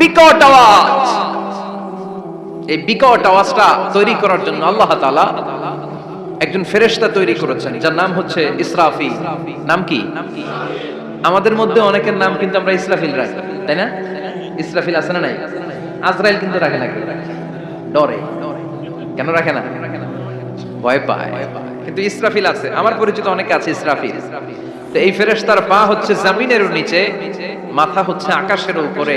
বিকট আওয়াজ। এই বিকট আওয়াজটা তৈরি করার জন্য আল্লাহ একজন তৈরি করেছেন, যার নাম হচ্ছে ইসরাফি নাম কি? আমাদের মধ্যে অনেকের নাম কিন্তু আমরা ইসরাফিল রাখি, তাই না? ইসরাফিল আছে না নাই? আজরাইল কিন্তু রাখে না ডরে। কেন রাখে না? ভয় পায়। কিন্তু ইসরাফিল আছে, আমার পরিচিত অনেকে আছে ইসরাফিল। তো এই ফেরেশতার পা হচ্ছে জামিনের নিচে, মাথা হচ্ছে আকাশের উপরে।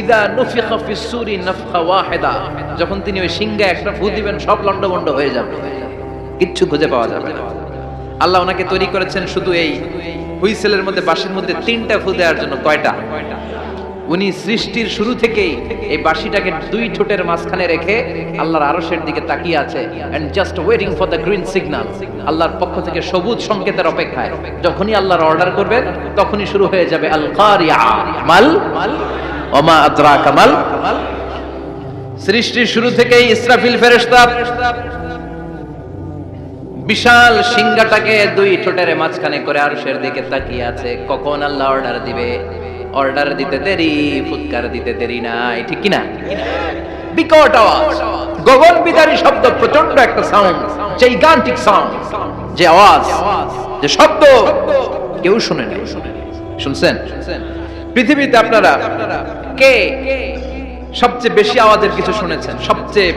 ইদা যখন তিনি ওই সিংহে একটা ফু দিবেন, সব লন্ডভন্ড হয়ে যাবে। কিচ্ছু খুঁজে পাওয়া যাবে আল্লাহ ওনাকে তৈরি করেছেন শুধু এই হুইসেলের মধ্যে, বাঁশির মধ্যে তিনটা ফু দেওয়ার জন্য, কয়টা? উনি সৃষ্টির শুরু থেকেই এই বাঁশিটাকে দুই ঠোঁটের মাঝখানে রেখে আল্লাহর আরশের দিকে তাকিয়ে আছে and just waiting for the green signal আল্লাহর পক্ষ থেকে সবুজ সংকেতের অপেক্ষায়। যখনই আল্লাহর অর্ডার করবেন, তখনই শুরু হয়ে যাবে আল কারিয়া মাল আদ্রা কামাল। সৃষ্টির শুরু থেকেই ইসরাফিল ফেরেশতা বিশাল সিংহাটাকে দুই ঠোঁটের মাঝখানে করে আরশের দিকে তাকিয়ে আছে। কখন আল্লাহ অর্ডার দিবে? অর্ডার দিতে দেরি, ফুৎকার দিতে দেরি নাই, ঠিক কিনা? বিকট আওয়াজ, গগন বিদারী শব্দ প্রচণ্ড একটা সাউন্ড জাইগান্টিক সাউন্ড যে আওয়াজ, যে শব্দ কেউ শুনে নাই। শুনছেন? পৃথিবীতে আপনারা কে সবচেয়ে বেশি আওয়াজের কিছু শুনেছেন? সবচেয়ে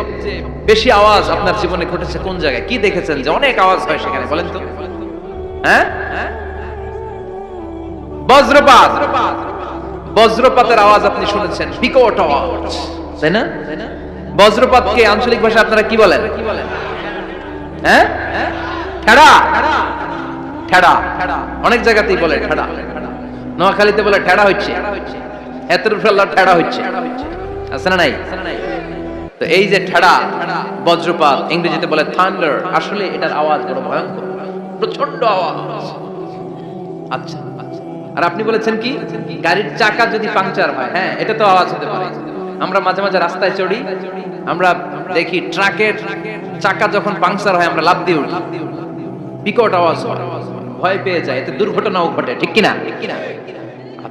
বেশি আওয়াজ আপনার জীবনে ঘটেছে কোন জায়গায়? কি দেখেছেন যে অনেক আওয়াজ হয় সেখানে? বলেন তো। হ্যাঁ? বজ্রপাত। বজ্রপাতের আওয়াজ আপনি শুনেছেন। বিকট আওয়াজ। তাই না? বজ্রপাতকে আঞ্চলিক ভাষা আপনারা কি বলেন? হ্যাঁ? ঠেড়া। ঠেড়া। অনেক জায়গাতেই বলে ঠেড়া। নোয়াখালীতে বলে ঠেড়া হচ্ছে। আচ্ছা আচ্ছা। আপনি বলেছেন কি? গাড়ির চাকা যদি পাংচার হয় হ্যাঁ এটা তো আওয়াজ হতে পারে। আমরা মাঝে মাঝে রাস্তায় চড়ি, আমরা দেখি ট্রাকের চাকা যখন পাংচার হয়, আমরা লাভ দিয়ে উঠি। বিকট আওয়াজ হয়। ভয় পেয়ে যায়। এতে দুর্ঘটনাও ঘটে, ঠিক কিনা? আচ্ছা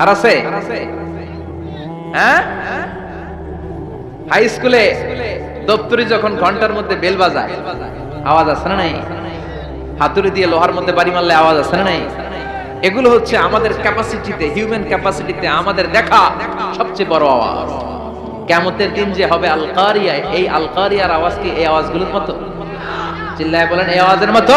আর আছে? হ্যাঁ? হাই স্কুলে দপ্তরি যখন ঘণ্টার মধ্যে বেল বাজায়, আওয়াজ আছে না নাই? হাতুড়ি দিয়ে লোহার মধ্যে বাড়ি মারলে আওয়াজ আছে না নাই? এগুলো হচ্ছে আমাদের ক্যাপাসিটিতে হিউম্যান ক্যাপাসিটিতে আমাদের দেখা সবচেয়ে বড় আওয়াজ। কেমতের দিন যে হবে আলকারিয়া এই আলকারিয়ার আওয়াজ কি এই আওয়াজগুলোর মতো? চিল্লায় বলেন, এই আওয়াজের মতো?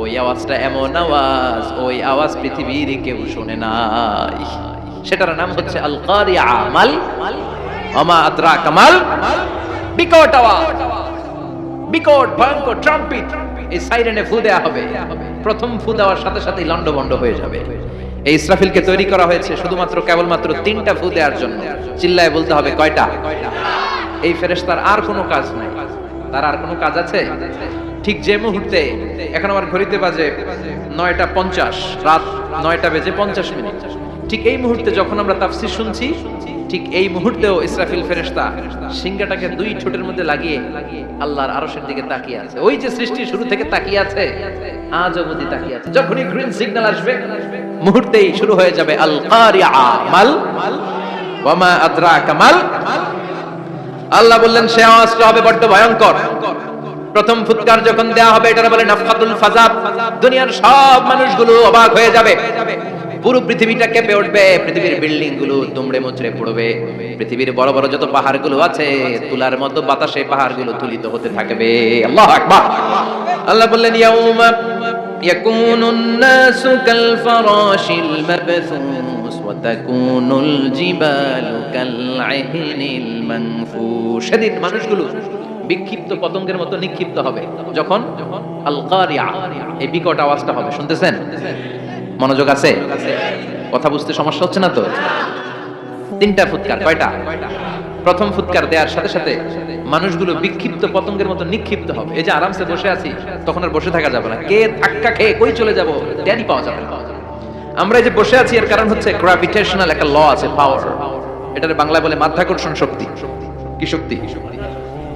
ওই আওয়াজটা এমন আওয়াজ, ওই আওয়াজ পৃথিবীর কেউ শোনে নাই। সেটার নাম হচ্ছে আল কারিয়া মাল আমা আদ্রা কামাল বিকট আওয়াজ। বিকট, ভয়ঙ্কর ট্রাম্পিট এই সাইরেনে ফু দেওয়া হবে। প্রথম ফু দেওয়ার সাথে সাথেই লন্ডভন্ড হয়ে যাবে। এই ইসরাফিলকে তৈরি করা হয়েছে শুধুমাত্র, কেবলমাত্র তিনটা ফু দেওয়ার জন্য। চিল্লায় বলতে হবে কয়টা? এই ফেরেশতার আর কোনো কাজ নাই। তার আর কোনো কাজ আছে? ঠিক যে মুহূর্তে এখন আমার ঘড়িতে বাজে নয়টা পঞ্চাশ, রাত নয়টা বেজে পঞ্চাশ মিনিট। ঠিক এই মুহূর্তে যখন আমরা তাফসির শুনছি, ঠিক এই মুহূর্তেও ইসরাফিল ফেরেশতা সিংহাটাকে দুই ঠোঁটের মধ্যে লাগিয়ে আল্লাহর আরশের দিকে তাকিয়ে আছে। ওই যে সৃষ্টি শুরু থেকে তাকিয়ে আছে, আজ অবধি তাকিয়ে আছে। যখনই গ্রিন সিগন্যাল আসবে, মুহূর্তেই শুরু হয়ে যাবে আল কারিআ মাল, ওয়ামা আদরাকা মাল আল্লাহ বললেন, সে আওয়াজটা হবে বড্ড ভয়ঙ্কর। প্রথম ফুৎকার যখন দেয়া হবে এটা বলে নাফাতুল ফাজাব দুনিয়ার সব মানুষগুলো অবাক হয়ে যাবে। পুরো পৃথিবীটা কেঁপে উঠবে, পৃথিবীর বিল্ডিংগুলো দুমড়ে মুচড়ে পড়বে। পৃথিবীর বড় বড় যত পাহাড়গুলো আছে, তুলার মতো বাতাসে পাহাড়গুলো তুলিত হতে থাকবে। আল্লাহ আকবার। আল্লাহ বললেন, ইয়াউমা ইয়াকুনুন নাসু কাল ফারাশিল মাবথুস ওয়া তাকুনুল জিবালু কাল আহিনিল মানফুস সেদিন মানুষগুলো বিক্ষিপ্ত পতঙ্গের মতো নিক্ষিপ্ত হবে। যখন? আল কারিয়া এই বিকট আওয়াজটা হবে। শুনতেছেন? মনোযোগ আছে? কথা বুঝতে সমস্যা হচ্ছে না তো? তিনটা ফুৎকার, কয়টা? প্রথম ফুৎকার দেওয়ার সাথে সাথে মানুষগুলো বিক্ষিপ্ত পতঙ্গের মতো নিক্ষিপ্ত হবে। এই যে আরামসে বসে আছি, তখন আর বসে থাকা যাবে না। কে ধাক্কা খেয়ে কই চলে যাব? ড্যাডি পাওয়া যাবে না। আমরা এই যে বসে আছি, এর কারণ হচ্ছে গ্রাভিটেশনাল একটা ল আছে পাওয়ার এটার বাংলায় বলে মাধ্যাকর্ষণ শক্তি। কি শক্তি?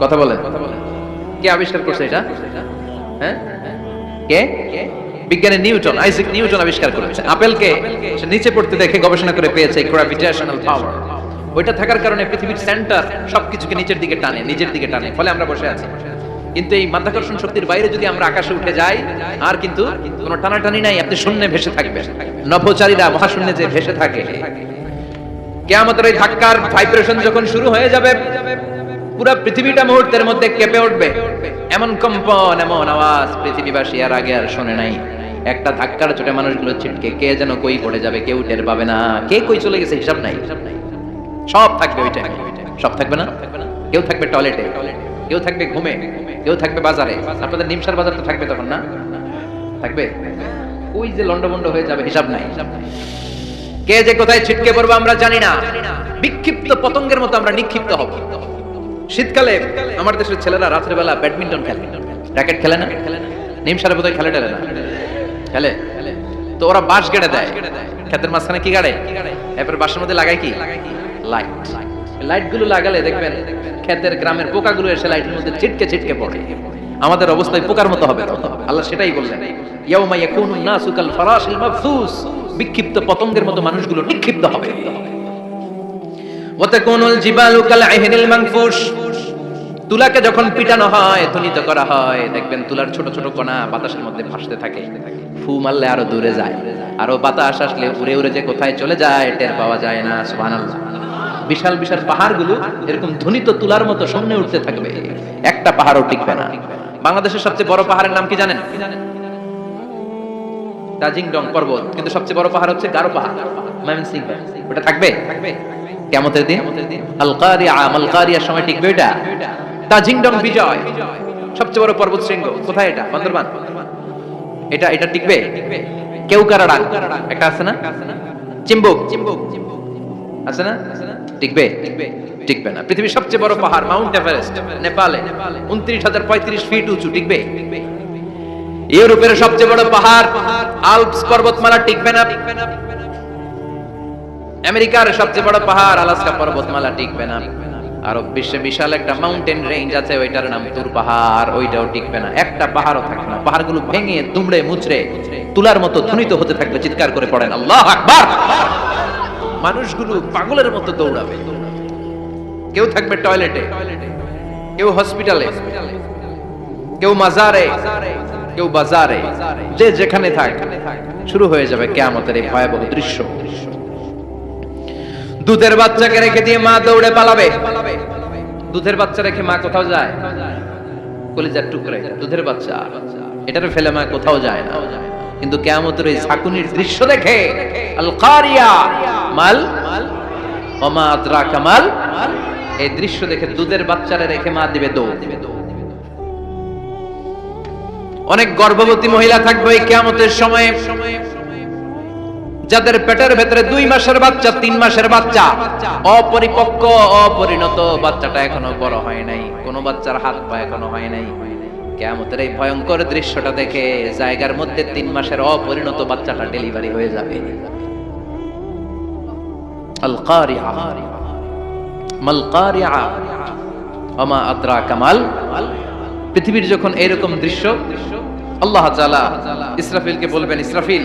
কথা বলেন। কে আবিষ্কার করছে এটা? হ্যাঁ? কে? বিজ্ঞানী নিউটন, আইজাক নিউটন আবিষ্কার করেছে। আপেলকে নিচে পড়তে দেখে গবেষণা করে পেয়েছে গ্র্যাভিটেশনাল পাওয়ার ওইটা থাকার কারণে পৃথিবীর সেন্টার সবকিছুকে নিচের দিকে টানে, নিজের দিকে টানে, ফলে আমরা বসে আছি। কিন্তু এই মাধ্যাকর্ষণ শক্তির বাইরে যদি আমরা আকাশে উঠে যাই, আর কিন্তু কোনো টানাটানি নাই, আপনি শূন্যে ভেসে থাকবেন। নভোচারীরা মহাশূন্যে যে ভেসে থাকে। কেয়ামতের ওই ধাক্কার ভাইব্রেশন যখন শুরু হয়ে যাবে পুরো পৃথিবীটা মুহূর্তের মধ্যে কেঁপে উঠবে। এমন কম্পন, এমন আওয়াজ পৃথিবীবাসী আর আগে আর শোনে নাই। একটা ধাক্কার চোটে মানুষগুলো ছিটকে, কে যেন কই পড়ে যাবে, কেউ টের পাবে না। কে কই চলে গেছে, হিসাব নাই। সব থাকবে ওই টাইমে সব থাকবে না? কেউ থাকবে টয়লেটে। কেউ থাকবে ঘুমে। কেউ থাকবে বাজারে। আপনাদের নিমসার বাজার তো থাকবে তখন না? থাকবে? ওই যে লন্ডভন্ড হয়ে যাবে, হিসাব নাই। কে যে কোথায় ছিটকে পড়ব আমরা জানি না। বিক্ষিপ্ত পতঙ্গের মতো আমরা নিক্ষিপ্ত হব। শীতকালে আমার দেশের ছেলেরা রাত্রে বেলা ব্যাডমিন্টন খেলে। র্যাকেট খেলে না? নিমসারে বোধহয় খেলে টেলে না? খেলে? তো ওরা বাঁশ গেড়ে দেয়। ক্ষেতের মাঝখানে কি গাড়ে? এরপর বাঁশের মধ্যে লাগায় কি? লাইট লাইটগুলো লাগালে দেখবেন ক্ষেতের গ্রামের পোকাগুলো এসে লাইটের মধ্যে ছিটকে ছিটকে পড়ে। আমাদের অবস্থায় পোকার মতো হবে। আল্লাহ সেটাই বললেন। ইয়াউমা ইয়াকুনুন নাসু কাল ফারাশিল মাবসুস। বিক্ষিপ্ত পতঙ্গের মতো মানুষগুলো নিক্ষিপ্ত হবে। ওয়াতাকুনুল জিবালু কাল মানফুস তুলাকে যখন পিটানো হয়, ধ্বনিত করা হয়, দেখবেন তুলার ছোট ছোট কণা বাতাসের মধ্যে ভাসতে থাকে। ফু মারলে আরও দূরে যায়। আরও বাতাস আসলে উড়ে উড়ে যে কোথায় চলে যায়, টের পাওয়া যায় না, সুবহানাল্লাহ। বিশাল বিশাল পাহাড়গুলো এরকম ধ্বনিত তুলার মতো সামনে উঠতে থাকবে। একটা পাহাড়ও টিকবে না। বাংলাদেশের সবচেয়ে বড় পাহাড়ের নাম কি জানেন? দাজিংডং পর্বত। কিন্তু সবচেয়ে বড় পাহাড় হচ্ছে গারো পাহাড়। ময়মনসিংহ। ওটা থাকবে? কেমতের দিন? আল কারিয়া আল কারিয়ার সময় টিকবে এটা দাজিংডং বিজয়। সবচেয়ে বড় পর্বত শৃঙ্গ। কোথায় এটা? বান্দরবান। এটা এটা টিকবে? কেউ একটা আছে না? চিম্বুক চিম্বুক। আছে না? টিকবে? টিকবে না। পৃথিবীর সবচেয়ে বড় পাহাড়, মাউন্ট এভারেস্ট, নেপালে। উনত্রিশ হাজার পঁয়ত্রিশ ফিট উঁচু, টিকবে? ইউরোপের সবচেয়ে বড় পাহাড়, আলপস পর্বতমালা টিকবে না? আমেরিকার সবচেয়ে বড় পাহাড়, আলাস্কা পর্বতমালা টিকবে না। আরব বিশ্বে বিশাল একটা মাউন্টেন রেঞ্জ আছে, ওইটার নাম তুর পাহাড়, ওইটাও টিকবে না। একটা পাহাড়ও থাকবে না। পাহাড়গুলো ভেঙে, দুমড়ে, মুচড়ে, তুলার মতো ধ্বনিত হতে থাকবে, চিৎকার করে পড়েন আল্লাহ আকবার। মানুষগুলো পাগলের মতো দৌড়াবে। কেউ থাকবে টয়লেটে, কেউ হসপিটালে, কেউ মাজারে, কেউ বাজারে, যে যেখানে থাক, শুরু হয়ে যাবে কেয়ামতের এই ভয়াবহ দৃশ্য। দুধের বাচ্চাকে রেখে দিয়ে মা দৌড়ে পালাবে। দুধের বাচ্চা রেখে মা কোথাও যায়? কলিজার টুকরে দুধের বাচ্চা। এটারে ফেলে মা কোথাও যায় না। কিন্তু কেয়ামতের এই ঝাঁকুনির দৃশ্য দেখে মাল আদ্রা কামাল এই দৃশ্য দেখে দুধের বাচ্চারে রেখে মা দিবে দৌড়। দিবে অনেক গর্ভবতী মহিলা থাকবে এই কেয়ামতের সময়ে। যাদের পেটের ভেতরে দুই মাসের বাচ্চা, তিন মাসের বাচ্চা। অপরিপক্ক, অপরিণত বাচ্চাটা এখনও বড় হয় নাই। কোনো বাচ্চার হাত পা এখনও হয় নাই। কেয়ামতের এই ভয়ঙ্কর দৃশ্যটা দেখে জায়গার মধ্যে তিন মাসের অপরিণত বাচ্চাটা ডেলিভারি হয়ে যাবে। পৃথিবীর যখন এরকম দৃশ্য, আল্লাহ তাআলা ইসরাফিলকে বলবেন, ইসরাফিল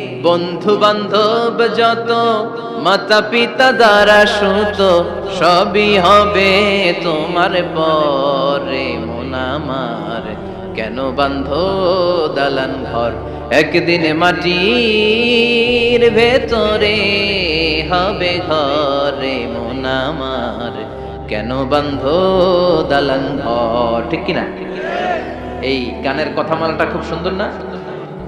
বন্ধু বান্ধব যত মাতা পিতা দ্বারা সুত, সবই হবে তোমার পরে মোনামার কেন বান্ধ দালান ঘর? একদিন মাটির ভেতরে হবে ঘরে মোনামার কেন বান্ধ দালান ঘর? ঠিক কিনা? এই গানের কথা মালাটা খুব সুন্দর না?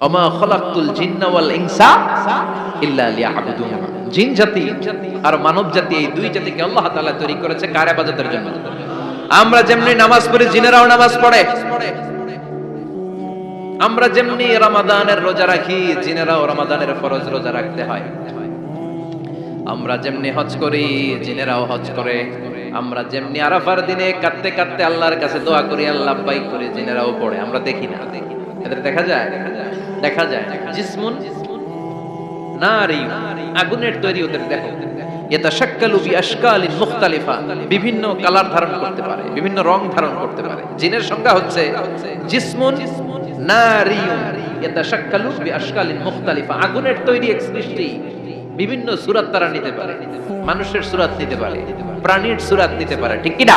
অমা খলাকতুল জিন্না ওয়াল ইনসা ইল্লা লিয়াবুদুন। জিন জাতি আর মানব জাতি এই দুই জাতিকে আল্লাহ তাআলা তৈরি করেছে কার ইবাদতের জন্য? আমরা যেমনি নামাজ জিনেরাও নামাজ পড়ে। আমরা যেমনি রমাদানের রোজা রাখি, জিনেরাও রমাদানের ফরজ রোজা রাখতে হয়। আমরা যেমনি হজ করি, জিনেরাও হজ করে। আমরা যেমনি আরাফার দিনে কাঁদতে কাঁদতে আল্লাহর কাছে দোয়া করি, আল্লাহ পাই করি জিনেরাও পড়ে। আমরা দেখি না। এদের দেখা যায়? দেখা যায়। জিসমুন নারী, আগুনের তৈরি ওদের দেখো বিভিন্ন কালার ধারণ করতে পারে, বিভিন্ন রং ধারণ করতে পারে। জিনের সংজ্ঞা হচ্ছে আগুনের তৈরি এক সৃষ্টি বিভিন্ন সুরাত তারা নিতে পারে। মানুষের সুরাত নিতে পারে, প্রাণীর সুরাত নিতে পারে। ঠিক কিনা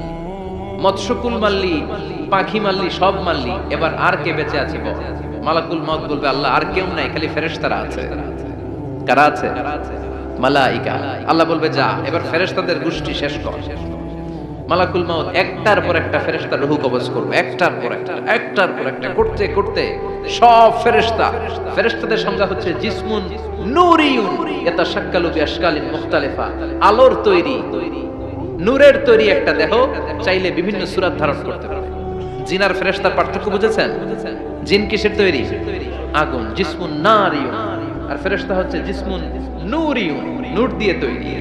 মৎস্যকুল মারলি পাখি মারলি সব মারলি এবার আর কে বেঁচে আছে বল? মালাকুল মত বলবে, আল্লাহ, আর কেউ নাই, খালি ফেরেশতারা আছে। কারা আছে? মালাইকা। আল্লাহ বলবে, যা, এবার ফেরেশতাদের গোষ্ঠী শেষ কর। মালাকুল মাউত একটার পর একটা ফেরেশতা রুহু কবজ করবে, একটার পর একটা, একটার পর একটা, করতে করতে সব ফেরেশতা। ফেরেশতাদের সংজ্ঞা হচ্ছে জিসমুন নূরিয়ুন এটা শাক্কালু বি আশকালিন মুখতালিফা। আলোর তৈরি নূরের তৈরি একটা দেহ চাইলে বিভিন্ন সুরাত ধারণ করতে পারে। জিন আর ফেরেশতার পার্থক্য বুঝেছেন? জিন কিসের তৈরি? আগুন, জিসমুন নারিয়ুন। আর ফেরেশতা হচ্ছে জিসমুন নূর দিয়ে তৈরি।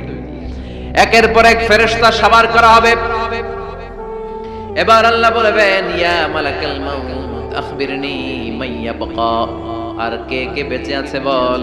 একের পর এক ফেরেশতা সাবার করা হবে। এবার আল্লাহ বলবেন ইয়া মালাকাল মাউত, আখবিরনি মাইয়া আর কে কে বেঁচে আছে বল?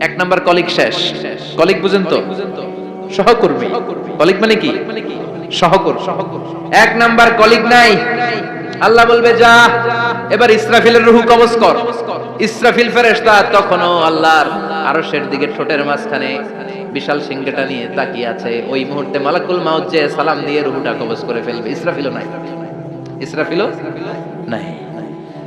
এক নাম্বার কলিগ শেষ। কলিগ বুঝেন তো? সহকর্মী। কলিগ মানে কি? সহকর্মী। এক নাম্বার কলিগ নাই। আল্লাহ বলবে, যা, এবার ইসরাফিলের রুহু কবজ কর। ইসরাফিল ফেরেশতা তখনও আল্লাহর আরশের দিকে ঠোঁটের মাঝখানে বিশাল সিংহটা নিয়ে তাকিয়ে আছে। ওই মুহূর্তে মালাকুল মাউত যে সালাম দিয়ে রুহুটা কবজ করে ফেলবে। ইসরাফিলও নাই। ইসরাফিলও নাই।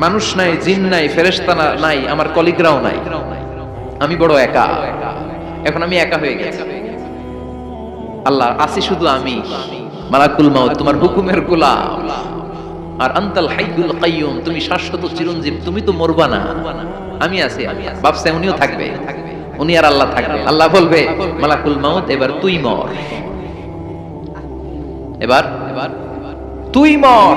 মানুষ নাই, জিন নাই, ফেরেশতা না- নাই, আমার কলিগরাও নাই। আমি বড় একা। এখন আমি একা হয়ে গেছি। আল্লাহ আসি শুধু আমি। মালাকুল মাউত, তোমার হুকুমের গোলাম। আর আন্তাল হাইয়ুল কাইয়ুম, তুমি শাশ্বত চিরঞ্জীব, তুমি তো মরবা না। আমি আছি। বাপসে উনিও থাকবে। উনি আর আল্লাহ থাকবে। আল্লাহ বলবে, মালাকুল মাউত, এবার তুই মর। এবার এবার? তুই মর।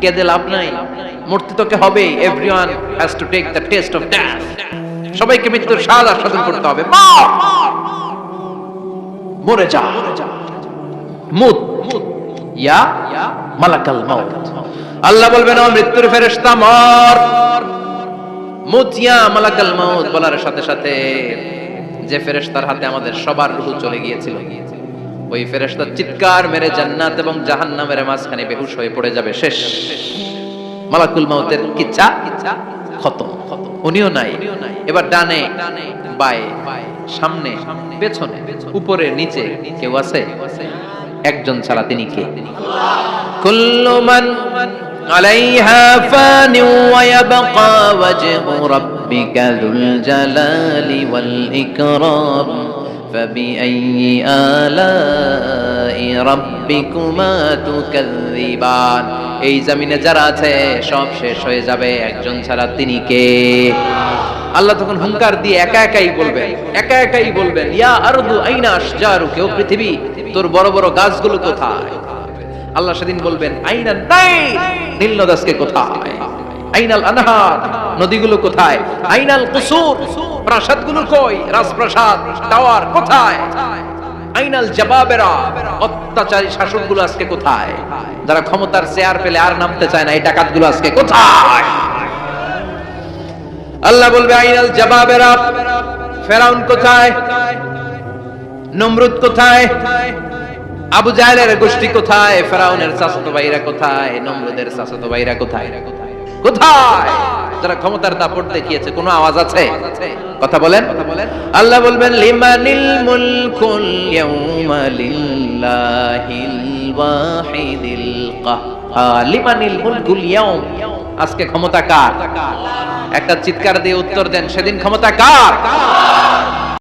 কেঁদে লাভ নাই? মূর্তি তোকে হবে? Everyone has to take the test of death সবাইকে মৃত্যুর স্বাদ আস্বাদন করতে হবে। মর! যা। মুত। ইয়া মালাকাল মাউত। আল্লাহ বলবেন, ও মৃত্যুর ফেরেশতা, মর! মুত, ইয়া মালাকাল মাউত বলার সাথে সাথে যে ফেরেশতার হাতে আমাদের সবার রূহ চলে গিয়েছিল ওই ফেরেশতা চিৎকার মেরে জান্নাত এবং জাহান্নামের মাঝখানে বেহুশ হয়ে পড়ে যাবে। শেষ। মালাকুল মাউতের কিচ্ছা খতম। উনিও নাই। এবার ডানে, বায়ে, সামনে, পেছনে, উপরে, নিচে কেউ আছে? একজন ছাড়া তিনি কে? কুল্লু মান আলাইহা ফানি ওয়া ইয়াবকা ওয়াজহু রাব্বিকা فبأي آلاء ربكما تكذبان এই জমিনে যারা আছে সব শেষ হয়ে যাবে একজন ছাড়া তিনি কে আল্লাহ তখন হুঙ্কার দিয়ে একা একাই বলবেন একা একাই বলবেন ইয়া আরদু আইনা আশজারু কেউ পৃথিবী তোর বড় বড় গাছগুলো কোথায় আল্লাহ সেদিন বলবেন আইনা নাই নীল নদাসকে কোথায় আইনাল আনহার নদীগুলো কোথায় আইনাল কুসুর প্রাসাদগুলো কই? রাজপ্রাসাদ টাওয়ার কোথায়? আইনাল জবাবেরা, অত্যাচারী শাসকগুলো আজকে কোথায়? যারা ক্ষমতার চেয়ার পেলে আর নামতে চায় না, এই ডাকাতগুলো আজকে কোথায়? আল্লাহ বলবে আইনাল জবাবেরা, ফেরাউন কোথায়? নমরুদ কোথায়? আবু জাহেলের গোষ্ঠী কোথায়? ফেরাউনের চাচাতো ভাইরা কোথায়? নমরুদের চাচাতো ভাইরা কোথায় কোথায়? কোথায়? যারা ক্ষমতার দাপট দেখিয়েছে কোনো আওয়াজ আছে? কথা বলেন। আল্লাহ বলবেন লিমানিল মুলকুল ইয়াউমা লিল্লাহিল ওয়াহিদিল কাহ্হার লিমানিল মুলকুল ইয়াউম। আজকে ক্ষমতা কার? একটা চিৎকার দিয়ে উত্তর দেন সেদিন ক্ষমতা কার?